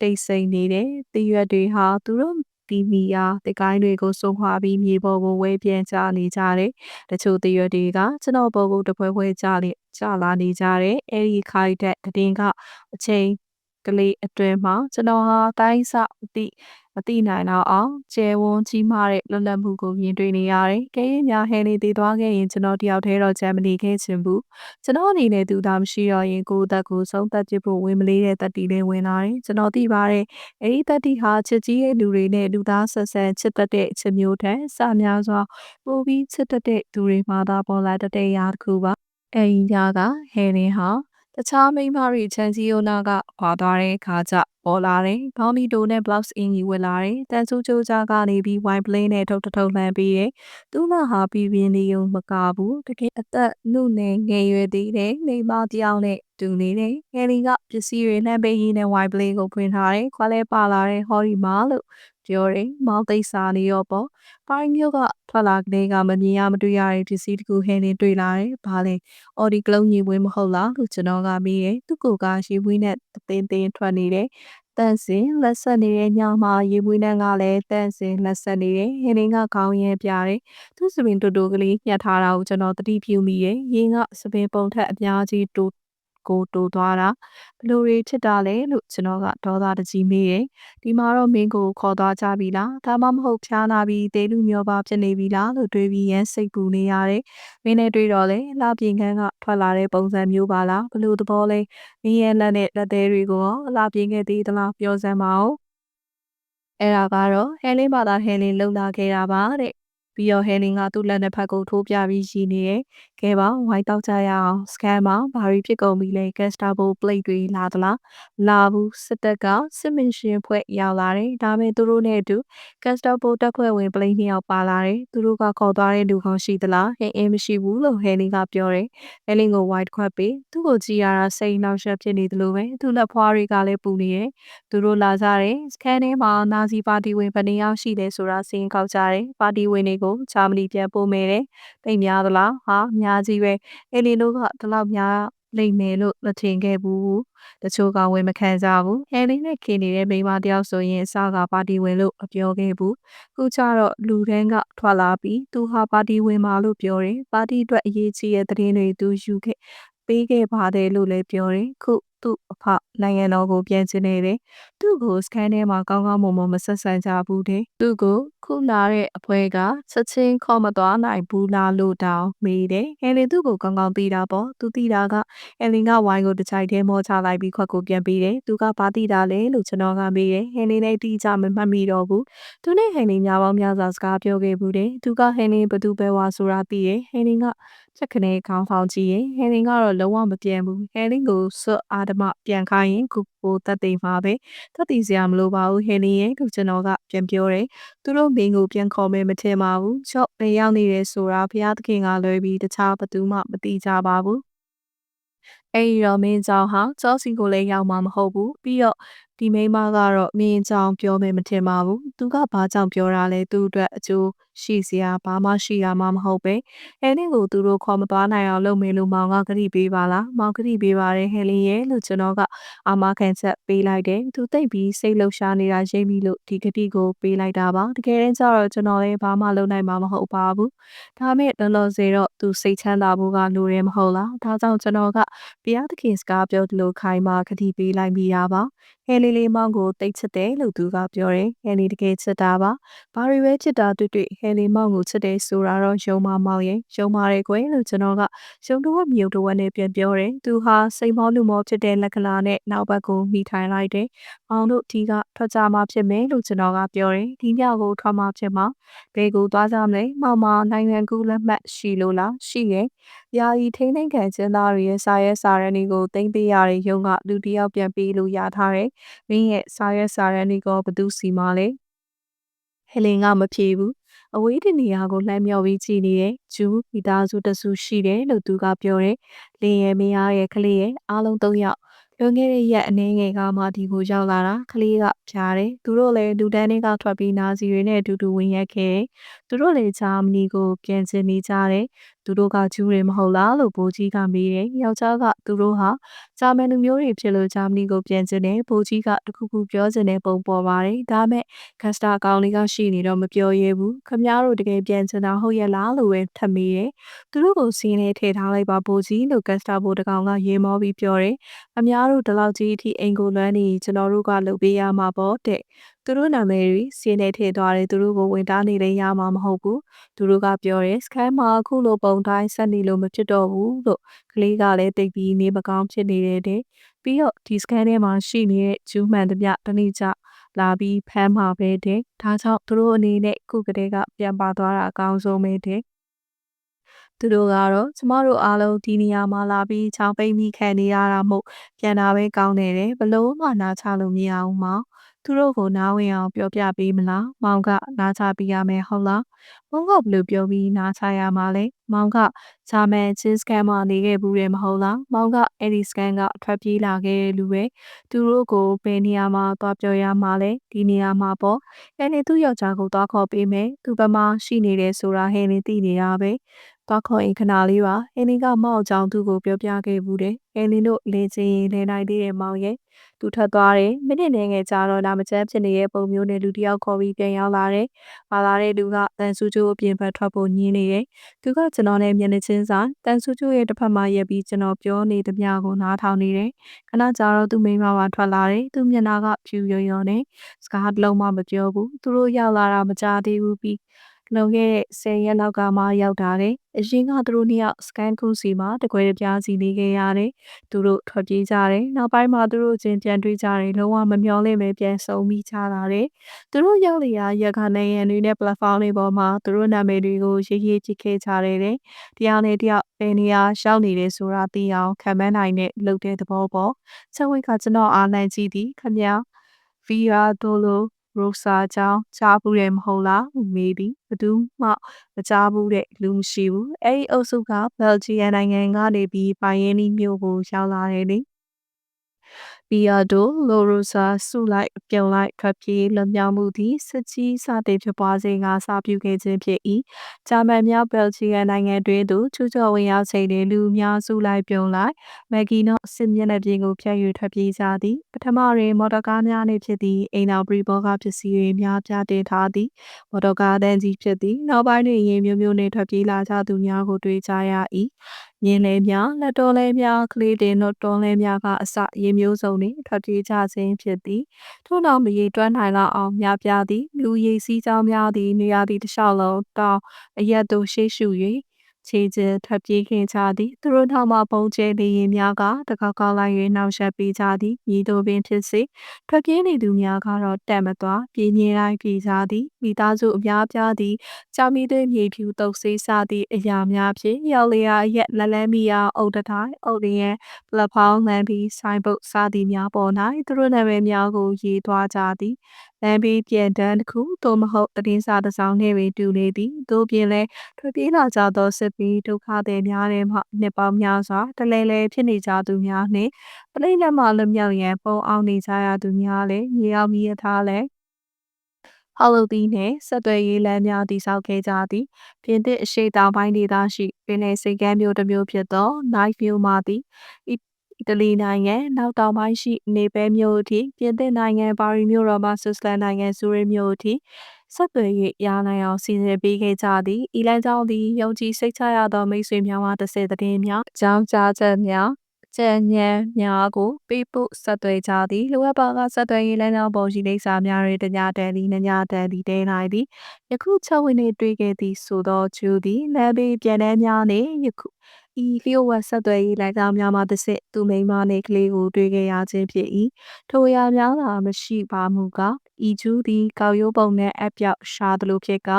တိတ်ဆိတ်နေတယ်တရွက်တွေဟာသူတို့တီမီယာတကိုင်းတွေကိုစုံခွာပြီးမြေပေါ်ကိုဝဲပြန်ချနေကြတယ်။တချို့တရွက်တွေကကျွန်တော်ပေါ်ကိုတပွဲပွဲချလေချလာနေကြတယ်။အဲဒီခိုက်တဲ့တည်င်းကအချိန်ကလေးအတွင်းမှာကျွန်တော်ဟာတိုင်းစအသည့် မသိနိုင်တော့အောင်ကျဲဝန်းကြီးမားတဲ့လွတ်လပ်မှုကိုမြင်တွေ့နေရတယ်။ကဲရင်များဟဲနေသေးသွားခဲ့ရင်ကျွန်တော်တယောက်တည်းတော့ဂျမ်မနီခဲ့ချင်ဘူး။ကျွန်တော်အနေနဲ့သူသားမရှိတော့ရင်ကိုယ်သက်ကိုဆုံးသက်ပြဖို့ဝင်မလေးတဲ့တက်တီလေးဝင်လာတယ်။ကျွန်တော်သိပါတယ်။အဲဒီတက်တီဟာချစ်ကြီးရဲ့လူတွေနဲ့လူသားဆက်ဆံချစ်တတ်တဲ့အချစ်မျိုးထက်စများစွာပိုပြီးချစ်တတ်တဲ့သူတွေမှသာပေါ်လာတတ်တဲ့ရာတစ်ခုပါ။အဲဒီညကဟဲနေဟာ တခြားမိန်းမတွေချန်စီယိုနာကခွာသွားတဲ့ခါကျပေါ်လာတယ်။ဘောင်းမီတိုနဲ့ blouse အင်ကြီးဝတ်လာတယ်။တန်ဆူချိုးကြားကနေပြီး white plane နဲ့ထုတ်ထုတ်လှမ်းပြီးတယ်။သူ့မဟာပြီးပြင်းနေုံမကဘူး။တကယ်အသက်နှုတ်နဲ့ငယ်ရွယ်သေးတယ်။မိမတယောက်နဲ့တူနေတယ်။ငယ်လီကပစ္စည်းတွေလှမ်းပေးရင်းနဲ့ white plane ကိုဖွင့်ထားတယ်။ခွာလဲပါလာတဲ့ Holly မာလို့ ပြောတယ်မောင်သိပ်စာနေရောပေါ့ပိုင်းမျိုးကထွက်လာကလေးကမမြင်ရမတွေ့ရတဲ့ပစ္စည်းတစ်ခုဟင်းနေတွေ့လာတယ်ဘာလဲအော်ဒီကလုံးညီဝင်းမဟုတ်လားလို့ကျွန်တော်ကမေးတယ်သူ့ကိုယ်ကရေဝင်းနဲ့တင်းတင်းထွက်နေတယ်တန့်စင်လက်ဆက်နေတဲ့ညမှာရေမွေးနှန်းကလည်းတန့်စင်လက်ဆက်နေတယ်။ဟင်းင်းကခေါင်းရဲပြတယ်။သူ့စပင်တူတူကလေးညှက်ထားတာကိုကျွန်တော်သတိပြုမိတယ်။ရင်းကစပင်ပုံထက်အများကြီးတူ ကိုတိုးသွားတာဘလို့တွေဖြစ်တာလဲလို့ကျွန်တော်ကဒေါသတကြီးမေးတယ်ဒီမှာတော့မင်းကိုခေါ်သွားကြပြီလားဒါမှမဟုတ်ဖျားနာပြီးတေလူမျိုးပါဖြစ်နေပြီလားလို့တွေးပြီးရန်စိတ်ပူနေရတယ်မင်းနဲ့တွေ့တော့လေလှပြင်ခန်းကထွက်လာတဲ့ပုံစံမျိုးပါလားဘလို့သဘောလဲမင်းရဲ့လက်နဲ့လက်သေးတွေကိုရောလှပြင်ခဲ့သေးသလားပြောစမ်းပါဦးအဲ့ဒါကတော့ဟဲလင်းဘာသာဟဲလင်းလုံလာခဲ့တာပါတဲ့ပြီးတော့ဟယ်လင်ကသူ့လက်နှစ်ဖက်ကိုထိုးပြပြီးရှိနေတယ်။ကဲပါဝိုင်းတောက်ကြရအောင်စကန်မှာဘာတွေဖြစ်ကုန်ပြီလဲဂက်စတာဘိုပလိတ်တွေလာသလားလာဘူးစစ်တပ်ကစစ်မင်ရှင်ဖွဲ့ရောက်လာတယ်ဒါပေမဲ့သူတို့နဲ့အတူဂက်စတာဘိုတပ်ဖွဲ့ဝင်ပလိတ်နှစ်ယောက်ပါလာတယ်သူတို့ကခေါ်သွားတဲ့လူကောင်းရှိသလားဟင်းအင်းမရှိဘူးလို့ဟယ်လင်ကပြောတယ်ဟယ်လင်ကိုဝိုင်းခွက်ပြီးသူ့ကိုကြည့်ရတာစိတ်နှောက်ယှက်ဖြစ်နေတယ်လို့ပဲသူ့လက်ဖွားတွေကလည်းပူနေတယ်သူတို့လာကြတယ်စကန်ထဲမှာနာဇီပါတီဝင်ဘယ်နှယောက်ရှိလဲဆိုတာစင်းကောက်ကြတယ်ပါတီဝင်တွေကိုဂျာမနီပြန်ပို့မယ်တဲ့တိတ်များသလားဟာအများကြီးပဲအဲလီတို့ကဒီလောက်များလိမ့်မယ်လို့မထင်ခဲ့ဘူးတချို့ကဝင်မခံကြဘူးဟယ်လီနဲ့ခင်နေတဲ့မိန်းမတယောက်ဆိုရင်အစကပါတီဝင်လို့အပြောခဲ့ဘူးခုကျတော့လူတန်းကထွက်လာပြီးသူဟာပါတီဝင်ပါလို့ပြောတယ်ပါတီအတွက်အရေးကြီးတဲ့သတင်းတွေသူယူခဲ့ပေးခဲ့ပါတယ်လို့လည်းပြောတယ်ခု သူ့အဖနိုင်ငံတော်ကိုပြန်ချင်နေတယ်သူ့ကိုစကန်ထဲမှာကောင်းကောင်းမွန်မွန်မဆက်ဆံကြဘူးတဲ့သူ့ကိုခုလာတဲ့အဖွဲကချက်ချင်းခေါ်မသွားနိုင်ဘူးလားလို့တောင်းမေးတယ်ဟယ်လင်သူ့ကိုကောင်းကောင်းသိတာပေါ့သူသိတာကဟယ်လင်ကဝိုင်းကိုတစ်ချိုက်တည်းမောချလိုက်ပြီးခွက်ကိုပြန်ပေးတယ်သူကဘာသိတာလဲလို့ကျွန်တော်ကမေးတယ်ဟယ်လင်နဲ့တီးကြမမှတ်မိတော့ဘူးသူနဲ့ဟယ်လင်များပေါင်းများစွာစကားပြောခဲ့ဘူးတယ်သူကဟယ်လင်ဘသူပဲဝါဆိုတာသိတယ်ဟယ်လင်ကချက်ခနဲ့ခေါင်းဖောင်းကြည့်ရင်ဟယ်လင်ကတော့လုံးဝမပြန်ဘူးဟယ်လင်ကိုဆွတ်အာဒမပြန်ခိုင်းရင်ခုကိုတက်သိမ်းပါပဲတက်သိစရာမလိုပါဘူးဟယ်လင်ရဲ့လို့ကျွန်တော်ကပြန်ပြောတယ်သူတို့မင်းကိုပြန်ခေါ်မယ်မထင်ပါဘူးချော့နေရောက်နေတယ်ဆိုတာဘုရားသခင်ကလွယ်ပြီးတခြားဘသူမှမသိကြပါဘူးအဲ့ဒီတော့မင်းကြောင့်ဟာကျောစီကိုလည်းရောက်မှာမဟုတ်ဘူးပြီးတော့ ဒီမိန်းမကတော့မင်းကြောင့်ပြောမယ်မထင်ပါဘူးသူကဘာကြောင့်ပြောတာလဲသူ့အတွက်အကျိုးရှိစရာဘာမှရှိတာမှမဟုတ်ပဲဟဲလင်းကိုသူတို့ခေါ်မသွားနိုင်အောင်လုပ်မေလို့မောင်ကဂရိပေးပါလားမောင်ဂရိပေးပါတယ်ဟဲလင်းရဲ့လို့ကျွန်တော်ကအာမခံချက်ပေးလိုက်တယ်သူသိပ်ပြီးစိတ်လှုပ်ရှားနေတာရိပ်ပြီလို့ဒီဂတိကိုပေးလိုက်တာပါတကယ်တမ်းကျတော့ကျွန်တော်လည်းဘာမှလုပ်နိုင်မှာမဟုတ်ပါဘူးဒါမဲ့လောလောဆယ်တော့သူစိတ်ချမ်းသာဖို့ကလိုတယ်မဟုတ်လားဒါကြောင့်ကျွန်တော်ကဘုရားသခင်စကားပြောသလိုခိုင်မာဂတိပေးလိုက်မိတာပါ ဟဲလီလေးမောင်ကိုတိတ်ချစ်တယ်လို့သူကပြောတယ်ဟဲလီတကယ်ချစ်တာပါဘာတွေပဲချစ်တာတွေ့တွေ့ဟဲလီမောင်ကိုချစ်တယ်ဆိုတာတော့ယုံမမောင်ရဲ့ယုံပါတယ်ကွယ်လို့ကျွန်တော်ကယုံတော့မြုပ်တော့နဲ့ပြန်ပြောတယ်သူဟာစိတ်မောလူမောဖြစ်တဲ့လက္ခဏာနဲ့နောက်ဘက်ကိုမိထိုင်လိုက်တယ်မောင်တို့ဒီကထွက်ကြမှာဖြစ်မယ်လို့ကျွန်တော်ကပြောတယ်ဒီညကိုထွက်မှာဖြစ်မှာဘယ်ကိုသွားကြမလဲမောင်မနိုင်ငံကူးလက်မှတ်ရှိလို့လားရှိရဲ့ယာယီထိန်းသိမ်းခံကျင်းသားတွေရဲ့စာရဲစာရန်တွေကိုတင်ပေးရတဲ့ရုံကလူတယောက်ပြန်ပေးလို့ရထားတယ်။မင်းရဲ့စာရဲစာရန်တွေကဘသူစီမလဲ။ဟယ်လင်ကမဖြေဘူး။အဝေးတနေရာကိုလှမ်းမြော်ပြီးကြည့်နေတယ်။ဂျူးမိသားစုတစုရှိတယ်လို့သူကပြောတယ်။လင်းရဲ့မယားရဲ့ကလေးရဲ့အားလုံး၃ယောက်လွန်ခဲ့တဲ့ရက်အနည်းငယ်ကမှဒီကိုရောက်လာတာကလေးကဖြားတယ်သူတို့လည်းလူတန်းတွေကထွက်ပြီးနာစီတွေနဲ့အတူတူဝင်ရက်ခဲ့သူတို့လည်းဂျာမနီကိုပြန်ချင်နေကြတယ် သူတို့ကဂျူးတွေမဟုတ်လားလို့ဘိုးကြီးကမေးတယ်ယောက်ျားကသူတို့ဟာဂျာမန်လူမျိုးတွေဖြစ်လို့ဂျာမနီကိုပြန်ချင်တယ်ဘိုးကြီးကတခုခုပြောချင်တဲ့ပုံပေါ်ပါတယ်ဒါမဲ့ဂတ်စတာကောင်လေးကရှိနေတော့မပြောရဲဘူးခမည်းတော်တကယ်ပြန်ချင်တာဟုတ်ရဲ့လားလို့ပဲထပ်မေးတယ်သူတို့ကိုစီးနေထည့်ထားလိုက်ပါဘိုးကြီးလို့ဂတ်စတာဘိုးတကောင်ကရေမောပြီးပြောတယ်အများတို့ဒီလောက်ကြီးအထိအိမ်ကိုလွမ်းနေကျွန်တော်တို့ကလုပ်ပေးရမှာပေါ့တဲ့ သူတို့နာမည်တွေစီးနေထည့်သွားတယ်သူတို့ကိုဝင်တားနေလည်းရမှာမဟုတ်ဘူးသူတို့ကပြောတယ်စကန်မှာအခုလိုပုံတိုင်းဆက်နေလို့မဖြစ်တော့ဘူးလို့ကလေးကလည်းတိတ်ပြီးနေမကောင်းဖြစ်နေတဲ့တဲ့ပြီးတော့ဒီစကန်ထဲမှာရှိနေတဲ့ဂျူးမှန်တပြတနေ့ကျလာပြီးဖမ်းမှာပဲတဲ့ဒါကြောင့်သူတို့အနေနဲ့ခုကလေးကပြန်ပါသွားတာအကောင်းဆုံးပဲတဲ့သူတို့ကတော့ကျမတို့အားလုံးဒီနေရာမှာလာပြီးချောင်းပိတ်မိခံနေရတာမို့ပြန်တာပဲကောင်းနေတယ်ဘလို့မှနားချလို့မရအောင်မောင် သူတို့ကိုနားဝင်အောင်ပြောပြပေးမလားမောင်ကနားချပေးရမယ်ဟုတ်လားမောင်ကဘယ်လိုပြောပြီးနားချရမှာလဲမောင်ကဂျာမန်ချင်းစကန်မှာနေခဲ့ဘူးတယ်မဟုတ်လားမောင်ကအဲ့ဒီစကန်ကထွက်ပြေးလာခဲ့တဲ့လူပဲသူတို့ကိုဘယ်နေရာမှာသွားပြောရမှာလဲဒီနေရာမှာပေါ့အဲ့ဒီသူ့ယောက်ျားကိုသွားခေါ်ပေးမယ်သူပမာရှိနေတယ်ဆိုတာဟဲ့နေသိနေရပဲသွားခေါ်ရင်ခဏလေးပါအင်းလင်းကမောက်အကြောင်းသူ့ကိုပြောပြခဲ့ဘူးတယ်အင်းလင်းတို့လေချင်းရင်လဲနိုင်သေးတယ်မောင်ရဲ့ သူထွက်သွားတယ်မိနစ်နဲ့ငယ်ကြာတော့လာမချမ်းဖြစ်နေတဲ့ပုံမျိုးနဲ့လူတယောက်ခေါ်ပြီးပြန်ရောက်လာတယ်ပါလာတဲ့လူကတန်ဆူချိုးအပြင်ဘက်ထွက်ဖို့ညင်းနေတယ်သူကကျွန်တော်နဲ့မျက်နှာချင်းဆိုင်တန်ဆူချိုးရဲ့တစ်ဖက်မှာရက်ပြီးကျွန်တော်ပြောနေသမျှကိုနားထောင်နေတယ်ခဏကြာတော့သူမိမပါထွက်လာတယ်သူမျက်နှာကဖြူရွရွနဲ့စကားတစ်လုံးမှမပြောဘူးသူတို့ရောက်လာတာမကြသေးဘူးပြီး လွန်ခဲ့တဲ့10ရက်လောက်ကမှရောက်တာတယ်။အရင်ကသူတို့နှစ်ယောက်စကန်ကူစီမှာတကွဲတပြားစီနေခဲ့ရတယ်။သူတို့ထွက်ပြေးကြတယ်။နောက်ပိုင်းမှာသူတို့ချင်းပြန်တွေ့ကြတယ်လုံးဝမမျှော်လင့်ပဲပြန်ဆုံမိကြတာတယ်။သူတို့ရောက်လျာရက်ခနိုင်ငံတွေနဲ့ platform တွေပေါ်မှာသူတို့နာမည်တွေကိုရေးရေးကြည့်ခဲ့ကြတယ်တဲ့။တရားနဲ့တရားဘယ်နေရာရောက်နေတယ်ဆိုတာသိအောင်ခံမနိုင်တဲ့လုပ်တဲ့သဘောပေါ့။ချက်ဝိတ်ကကျွန်တော်အားနိုင်ကြည့်သည်ခမဗီယာဒိုလို ရိုဆာကြောင့်ကြားဘူးတယ်မဟုတ်လားမေးသည်ဘသူမှမကြားဘူးတဲ့လူမရှိဘူးအဲ့ဒီအုပ်စုကဘယ်ဂျီယန်နိုင်ငံကနေပြီးပိုင်ယင်းနီမြို့ကိုရောက်လာတယ်လေ ဘီယာဒိုလိုရိုဆာဆုလိုက်ပြုံလိုက်ထွက်ပြေးလွန်မြောက်မှုသည်စစ်ကြီးစတင်ဖြစ်ပွားစဉ်ကစပြုခဲ့ခြင်းဖြစ်၏ဂျာမန်များဘယ်ဂျီယန်နိုင်ငံတွင်သို့ချူချော်ဝင်ရောက်ချိန်တွင်လူများစုလိုက်ပြုံလိုက်မက်ဂီနော့စစ်မျက်နှာပြင်ကိုဖျက်၍ထွက်ပြေးကြသည်ပထမတွင်မော်တော်ကားများနှင့်ဖြစ်သည့်အိမ်နောက်ပရိဘောကပစ္စည်းတွေများပြားတင်ထားသည်မော်တော်ကားတန်းကြီးဖြစ်သည်နောက်ပိုင်းတွင်ရင်မျိုးမျိုးနှင့်ထွက်ပြေးလာကြသူများကိုတွေ့ကြရ၏ မြင်းလဲများလက်တော်လဲများကလေးတင်တို့တော်လဲများကအစရေမျိုးစုံနှင့်ထွက်ပြေးကြခြင်းဖြစ်သည်ထို့နောက်မရေတွန်းနိုင်လောက်အောင်များပြားသည်လူရည်စည်းကြောင်းများသည်နေရာသည့်တစ်လျှောက်လုံးတောင်အရက်သို့ရှေ့ရှု၍ ခြေကျထွက်ပြေးခင်ကြသည်သူတို့နောက်မှပုံကျဲလေရင်များကတကောက်ကောက်လိုက်၍နောက်ဆက်ပေးကြသည်ညီတို့ပင်ဖြစ်စေထွက်ပြေးနေသူများကတော့တက်မသွားပြေးမြဲတိုင်းပြေးကြသည်မိသားစုအများပြားသည်ကြောင်မီသွေးမြေဖြူတုပ်ဆေးစားသည့်အရာများဖြင့်ရောက်လျာရက်လက်လန်းမီယာအုတ်တထိုင်အုတ်ရန်ပလက်ဖောင်းလမ်းပြီးဆိုင်ဘုတ်စားသည့်များပေါ်၌သူတို့နာမည်များကိုရေးသွားကြသည်လမ်းပြီးပြန်တန်းတစ်ခုသို့မဟုတ်တည်င်းစာတစ်စောင်းနှင့်ပင်တူနေသည်သို့ပြင်လည်းထွက်ပြေးလာကြသောစစ်ပြီးဒုက္ခသည်များထဲမှနှစ်ပေါင်းများစွာတလဲလဲဖြစ်နေကြသူများနှင့်ပလိလက်မှလွတ်မြောက်ရန်ပုံအောင်နေကြရသူများလည်းမြေအောင်မြည်ထားလည်းဟော်လိုသီးနှင့်ဆက်သွယ်ရေးလမ်းများတည်ဆောက်ခဲ့ကြသည်ပြင်သစ်အရှိတောင်ပိုင်းဒေသရှိပင်လယ်စိတ်ကမ်းမျိုးတစ်မျိုးဖြစ်သော Night View မှသည်အီတလီနိုင်ငံနောက်တောင်ပိုင်းရှိနေပဲမြို့အထိပြင်သစ်နိုင်ငံပါရီမြို့တော်မှဆွစ်ဇာလန်နိုင်ငံဇူရစ်မြို့အထိ ဆက်သွယ်၍ရနိုင်အောင်စီစဉ်ပေးခဲ့ကြသည်။ဤလမ်းကြောင်းသည်ယုံကြည်စိတ်ချရသောမိတ်ဆွေများမှတစ်ဆင့်သတင်းများအကြောင်းကြားချက်များကြံဉာဏ်များကိုပေးပို့ဆက်သွယ်ကြသည်လိုအပ်ပါကဆက်သွယ်ရေးလမ်းကြောင်းပေါ်ရှိလိပ်စာများတွင်တညတန်သည်ညတန်သည်တဲနိုင်သည်ယခု6ဝင်းနှင့်တွေ့ခဲ့သည်ဆိုသောကျူသည်လမ်းဘေးပြန်နှန်းများနှင့်ယခုဤလျှို့ဝှက်ဆက်သွယ်ရေးလမ်းကြောင်းများမှတစ်ဆင့်သူမိန်းမနှင့်ကလေးကိုတွေ့ခဲ့ရခြင်းဖြစ်၏ထိုအရာများသာမရှိပါမူကား ဤကျူးသည်ကောက်ရိုးပုံနှင့်အပြောက်ရှာသလိုဖြစ်က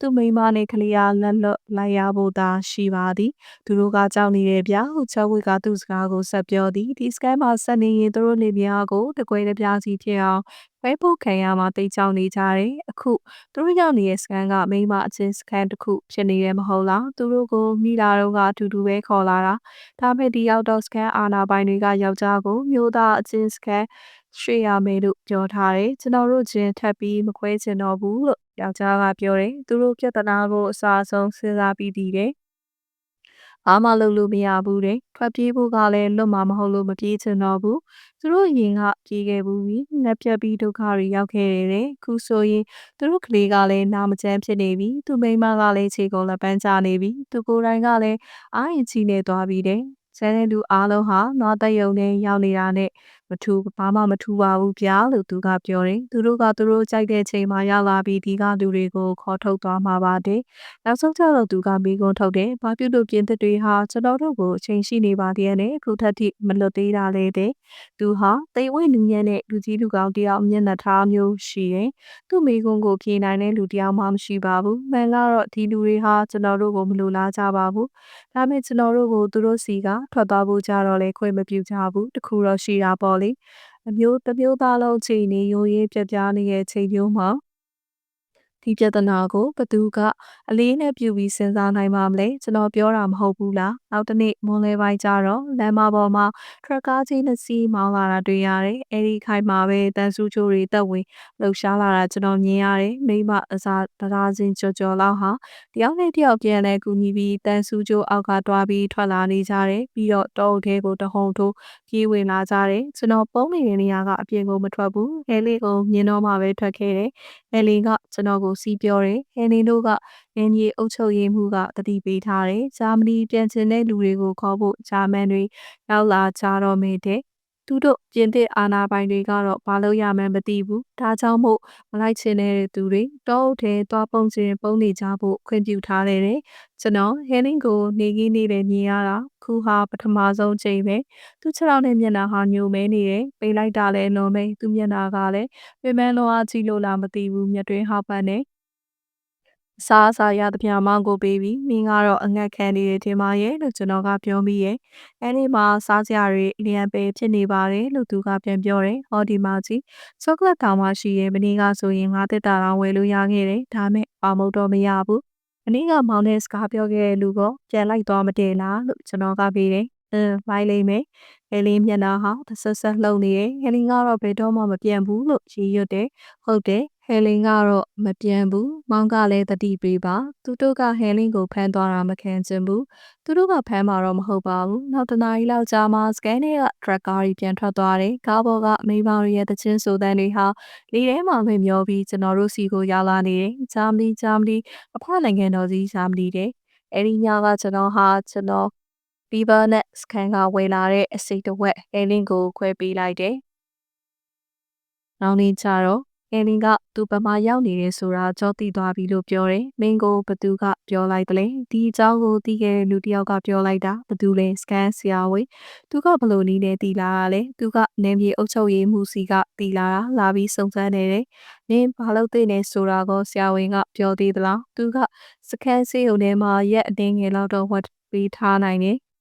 သူမိန်းမနှင့်ကလေးအားလက်လွတ်လိုက်ရဖို့သာရှိပါသည်သူတို့ကကြောက်နေတဲ့ဗျာဟုချောဝိကသူ့စကားကိုဆက်ပြောသည်ဒီစကန်မှာဆက်နေရင်သူတို့နေပြားကိုတကွဲတပြားစီဖြစ်အောင်ဝဲဖို့ခံရမှာတိတ်ချောင်းနေကြတယ်အခုသူတို့ရောက်နေတဲ့စကန်ကမိန်းမအချင်းစကန်တစ်ခုဖြစ်နေတယ်မဟုတ်လားသူတို့ကိုမိလာတော့ကအတူတူပဲခေါ်လာတာဒါပေမဲ့ဒီရောက်တော့စကန်အာနာပိုင်တွေကယောက်ျားကိုမျိုးသားအချင်းစကန် ရွှေရမယ်လို့ပြောထားတယ်ကျွန်တော်တို့ချင်းထပ်ပြီးမခွဲချင်တော့ဘူးလို့ယောက်ျားကပြောတယ်သူတို့ပြဿနာကိုအစားဆုံးစဉ်းစားပြီးတည်တယ်ဘာမှလုပ်လို့မရဘူးတဲ့ထွက်ပြေးဖို့ကလည်းလွတ်မှာမဟုတ်လို့မပြေးချင်တော့ဘူးသူတို့ရင်ကပြေးခဲ့ဘူးပြီးငက်ပြက်ပြီးဒုက္ခတွေရောက်ခဲ့တယ်တဲ့ခုဆိုရင်သူတို့ကလေးကလည်းနာမကျန်းဖြစ်နေပြီသူမိန်းမကလည်းခြေကုန်လက်ပန်းချနေပြီသူကိုယ်တိုင်ကလည်းအာရင်ချီနေသွားပြီတဲ့ကျန်တဲ့လူအားလုံးဟာနွားသက်ယုံနဲ့ရောက်နေတာနဲ့ မထူဘာမှမထူပါဘူးဗျာလို့သူကပြောတယ်သူတို့ကသူတို့ကြိုက်တဲ့ချိန်မှာရောက်လာပြီးဒီကလူတွေကိုခေါ်ထုတ်သွားမှာပါတဲ့နောက်ဆုံးကျတော့သူကမိကုန်းထုတ်တယ်ဘာဖြစ်လို့ပြင်းသစ်တွေဟာကျွန်တော်တို့ကိုအချိန်ရှိနေပါသေးရဲ့နဲ့အခုထက်ထိမလွတ်သေးတာလေတဲ့သူဟာတိမ်ဝိလူညံ့တဲ့လူကြီးလူကောင်းတယောက်မျက်နှာထားမျိုးရှိတယ်သူ့မိကုန်းကိုပြေနိုင်တဲ့လူတယောက်မှမရှိပါဘူးမှန်ကတော့ဒီလူတွေဟာကျွန်တော်တို့ကိုမလိုလားကြပါဘူးဒါပေမဲ့ကျွန်တော်တို့ကိုသူတို့စီကထွက်သွားဖို့ကြတော့လေခွင့်မပြုကြဘူးတခုတော့ရှိတာပေါ့လေအမျိုးတစ်မျိုးသားလုံးချိန်နေရိုးရေးပြပြနေတဲ့ချိန်မျိုးမှာ ဒီပြဿနာကိုဘသူကအလေးနဲ့ပြုပြီးစဉ်းစားနိုင်ပါမလဲကျွန်တော်ပြောတာမဟုတ်ဘူးလားနောက်တစ်နေ့မွန်လဲပိုင်းကျတော့လမ်းမပေါ်မှာထရက်ကားကြီးနှစ်စီးမောင်းလာတာတွေ့ရတယ်အဲဒီခိုင်မှာပဲတန်ဆူချိုတွေတက်ဝင်လှုပ်ရှားလာတာကျွန်တော်မြင်ရတယ်မိမအစားတရားစင်ကြော်ကြော်လောက်ဟာတယောက်နဲ့တယောက်ပြန်လဲကူညီပြီးတန်ဆူချိုအောက်ကတွားပြီးထွက်လာနေကြတယ်ပြီးတော့တောအုပ်ထဲကိုတဟုန်ထိုးပြေးဝင်လာကြတယ်ကျွန်တော်ပုံနေတဲ့နေရာကအပြင်ကိုမထွက်ဘူးအဲလေးကိုမြင်တော့မှပဲထွက်ခဲ့တယ်အဲလေးကကျွန်တော်ကိုစီးပြောတယ်ဟယ်လင်တို့ကနင်းကြီးအုပ်ချုပ်ရေးမှုကတတိပေးထားတယ်ဂျာမနီပြန်ချင်တဲ့လူတွေကိုခေါ်ဖို့ဂျာမန်တွေရောက်လာကြတော့မေတဲ့ သူတို့ပြင်သစ်အာဏာပိုင်တွေကတော့ဘာလို့ရမှန်းမသိဘူးဒါကြောင့်မို့မလိုက်ချင်တဲ့သူတွေတောအုပ်ထဲသွားပုံစံပုံနေကြဖို့ခွင့်ပြုထားတယ်ကျွန်တော်ဟယ်လင်ကိုနေကြီးနေတယ်မြင်ရတာခုဟာပထမဆုံးချိန်ပဲသူခြေထောက်နဲ့မျက်နှာဟာညိုမဲနေတယ်ပိတ်လိုက်တာလည်းလွန်မဲသူမျက်နှာကလည်းပြင်ပန်းလောအားကြည့်လို့လားမသိဘူးမျက်တွင်းဟောက်ပန်းနေ အစားအစာရသမျှမောင်းကိုပေးပြီးမင်းကတော့အငတ်ခံနေတယ်ထင်ပါရဲ့လို့ကျွန်တော်ကပြောမိရဲ့အဲဒီမှာစားစရာတွေအလျံပဲဖြစ်နေပါတယ်လို့သူကပြန်ပြောတယ်ဟောဒီမှာကြီးချောကလက်တောင်မှရှိရဲ့မင်းကဆိုရင်ငါတက်တာတော့ဝယ်လို့ရခဲ့တယ်ဒါမဲ့ပါမုတ်တော့မရဘူးမင်းကမောင်နဲ့စကားပြောခဲ့တဲ့လူကပြန်လိုက်သွားမတည်လားလို့ကျွန်တော်ကပြေးတယ်အင်းလိုက်လိမ့်မယ်ဟယ်လင်းမျက်နှာဟာတဆဆလှုပ်နေတယ်ဟယ်လင်းကတော့ဘယ်တော့မှမပြန်ဘူးလို့ရည်ရွတ်တယ်ဟုတ်တယ်ဟယ်လင်ကတော့မပြန်ဘူးမောင်ကလည်းတတိပေးပါသူတို့ကဟယ်လင်ကိုဖမ်းသွားတာမခံချင်ဘူးသူတို့ကဖမ်းမှာတော့မဟုတ်ပါဘူးနောက်တနားရီလောက်ကြာမှစကန်နဲ့ကထရက်ကားကြီးပြန်ထွက်သွားတယ်ကားပေါ်ကမိမောင်ရဲ့တချင်းဆိုတဲ့တွေဟာလေထဲမှာမမျောပြီးကျွန်တော်တို့စီကိုရောက်လာနေတယ်ဂျာမနီဂျာမနီအဖနိုင်ငံတော်ကြီးဂျာမနီတဲ့အဲဒီညကကျွန်တော်ဟာကျွန်တော်ဘီဘာနဲ့စကန်ကဝယ်လာတဲ့အစိတ်တဝက်ဟယ်လင်ကိုခွဲပေးလိုက်တယ်နောက်နေ့ကျတော့ အန်လင်ကသူပမာရောက်နေတယ်ဆိုတာကြောသိသွားပြီလို့ပြောတယ်။မင်းကိုဘသူကပြောလိုက်တယ်လေ။ဒီအကြောင်းကိုသိခဲ့တဲ့လူတစ်ယောက်ကပြောလိုက်တာဘသူလဲစကန်ဆရာဝေး။သူကဘလို့နီးနေတီလာတာလဲ။သူကနေမြေအုပ်ချုပ်ရေးမှုစီကတီလာတာလာပြီးစုံစမ်းနေတယ်။နင်းဘာလို့သိနေဆိုတာကိုဆရာဝန်ကပြောသေးသလား။သူကစကန်စီုံထဲမှာရက်အတင်းငယ်လောက်တော့ဝတ်ပြီးထားနိုင်တယ်။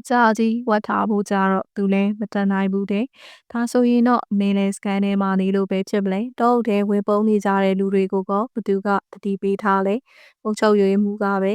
အကြာကြီးဝတ်ထားဖို့ကြတော့သူလည်းမတန်နိုင်ဘူးတဲ့။ဒါဆိုရင်တော့နေလဲစကန်ထဲမှာနေလို့ပဲဖြစ်မလဲ။တောအုပ်ထဲဝင်ပုန်းနေကြတဲ့လူတွေကိုကဘသူကတတိပေးထားလဲ။ပုံချုပ်ရွေးမှုကပဲ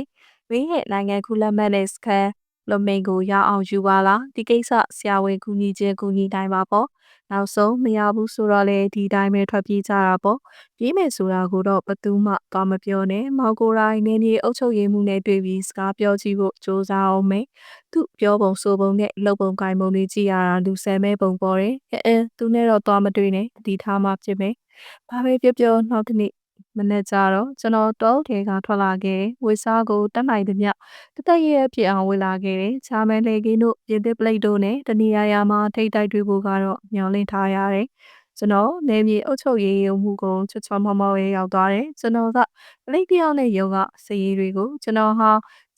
မင်းရဲ့နိုင်ငံခုလက်မှတ်နဲ့စကန်လမိန်ကိုရအောင်ယူပါလား။ဒီကိစ္စဆရာဝန်ကူညီခြင်းကူညီနိုင်ပါပေါ့။ နောက်ဆုံးမရဘူးဆိုတော့လေဒီတိုင်းပဲထွက်ပြေးကြတာပေါ့။ပြေးမယ်ဆိုတာကိုတော့ဘသူမှသွားမပြောနဲ့။မောင်ကိုရိုင်းနေနေအုပ်ချုပ်ရေးမှုနဲ့တွေ့ပြီးစကားပြောကြည့်ဖို့စူးစမ်းအောင်မယ်။သူပြောပုံဆိုပုံနဲ့လှုပ်ပုံကိုင်ပုံတွေကြည့်ရတာလူဆယ်မဲပုံပေါ်တယ်။အဲအဲသူနဲ့တော့သွားမတွေ့နဲ့။ဒီထားမှဖြစ်မယ်။ဘာပဲပြောပြောနောက်တစ်နေ့ မနေ့ကျတော့ကျွန်တော်တောထဲကထွက်လာခဲ့ဝေစားကိုတက်နိုင်သမျှတသက်ရရဖြစ်အောင်ဝေလာခဲ့တယ်။ချာမဲလေကင်းတို့ပြင်သစ်ပလိတ်တို့နဲ့တနေရာရာမှာထိတ်တိုက်တွေ့ဖို့ကတော့မျှော်လင့်ထားရတယ်။ကျွန်တော်နေမြေအုပ်ချုပ်ရေးရုံမှုကိုချွတ်ချောမောမောရေးရောက်သွားတယ်။ကျွန်တော်ကပလိတ်တယောက်နဲ့ရုံကစည်ရည်တွေကိုကျွန်တော်ဟာ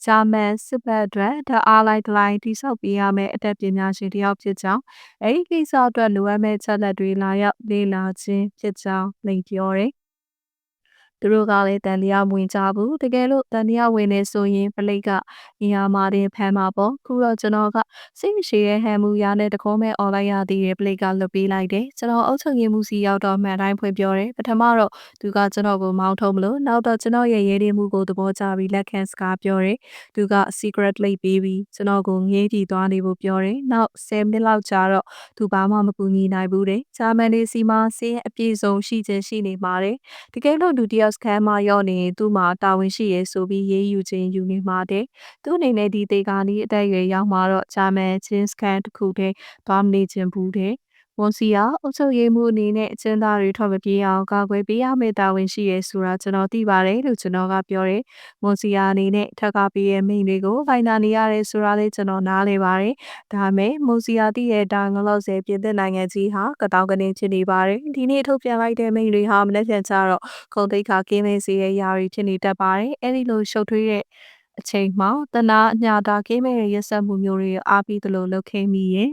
ဂျာမန်စစ်ဘက်အတွက်ဓာအားလိုက်တိုင်းတိဆောက်ပေးရမယ့်အတက်ပညာရှင်တယောက်ဖြစ်ကြောင်းအဲဒီကိစ္စအတွက်လိုအပ်မယ့်ချက်လက်တွေလာရောက်လေ့လာခြင်းဖြစ်ကြောင်းလိန်ပြောတယ် သူတို့ကလည်းတန်တရားဝင်ကြဘူးတကယ်လို့တန်တရားဝင်နေဆိုရင်ပလိတ်ကနေရာမှာတင်ဖမ်းမှာပေါ့ခုတော့ကျွန်တော်ကစိတ်မရှိတဲ့ဟန်မူရနဲ့တကောမဲ့အွန်လိုင်းရသေးတဲ့ပလိတ်ကလွတ်ပေးလိုက်တယ်ကျွန်တော်အုပ်ချုပ်ရေးမှုစီရောက်တော့မှန်တိုင်းဖွင့်ပြောတယ်ပထမတော့သူကကျွန်တော်ကိုမောင်းထုံးမလို့နောက်တော့ကျွန်တော်ရဲ့ရေးရမှုကိုသဘောကျပြီးလက်ခံစကားပြောတယ်သူက secret လိပ်ပေးပြီးကျွန်တော်ကိုငေးကြည့်သွားနေဖို့ပြောတယ်နောက်10မိနစ်လောက်ကြာတော့သူဘာမှမကူညီနိုင်ဘူးတဲ့ဂျာမန်နေစီမှာစင်းအပြည့်စုံရှိခြင်းရှိနေပါတယ်တကယ်လို့လူတယောက်စခန်းမှာရောက်နေသူ့မှာတာဝန်ရှိရဲဆိုပြီးရေးယူခြင်းယူနေမှာတဲ့သူအနေနဲ့ဒီတေကာနီးအသက်အရွယ်ရောက်မှာတော့ဂျာမန်ချင်းစကန်တစ်ခုတည်းသွားမနေခြင်းဘူးတဲ့ ဝန်စီကအုပ်ချုပ်ရေးမှုအနေနဲ့အကျဉ်းသားတွေထွက်မပြေးအောင်ကာကွယ်ပေးရမယ့်တာဝန်ရှိရဲဆိုတာကျွန်တော်သိပါတယ်လို့ကျွန်တော်ကပြောတယ်။ဝန်စီယာအနေနဲ့ထက်ကပေးရဲ့မိန်တွေကိုဖိုင်နာနေရတယ်ဆိုတာလေးကျွန်တော်နားလေပါတယ်။ဒါမဲ့မွန်စီယာတည်ရဲ့တာငလို့ဆယ်ပြင်သစ်နိုင်ငံကြီးဟာကတောင်ကနေဖြစ်နေပါတယ်။ဒီနေ့ထုတ်ပြန်လိုက်တဲ့မိန်တွေဟာမနေ့ပြန်ကြတော့ခုံတိတ်ခါကင်းမင်းစီရဲ့ယာရီဖြစ်နေတတ်ပါတယ်။အဲဒီလိုရှုပ်ထွေးတဲ့အချိန်မှာတနာအညာတာကင်းမဲ့ရဲ့ရက်ဆက်မှုမျိုးတွေအားပြီးသလိုလုပ်ခဲ့မိရင်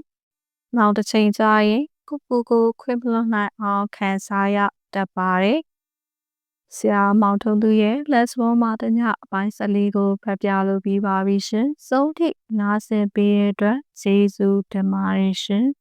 နောက်တစ်ချိန်ကျရင် ကိုကိုကိုခွင့်ပြုနိုင်အောင်ခံစားရတတ်ပါတယ်။ဆရာမောင်ထုံသူရဲ့ Let's War မှာတညအပိုင်း14ကိုဖတ်ပြလိုပြီးပါပြီရှင်။စုံထိနားဆင်ပေးတဲ့အတွက်ကျေးဇူးတင်ပါတယ်ရှင်။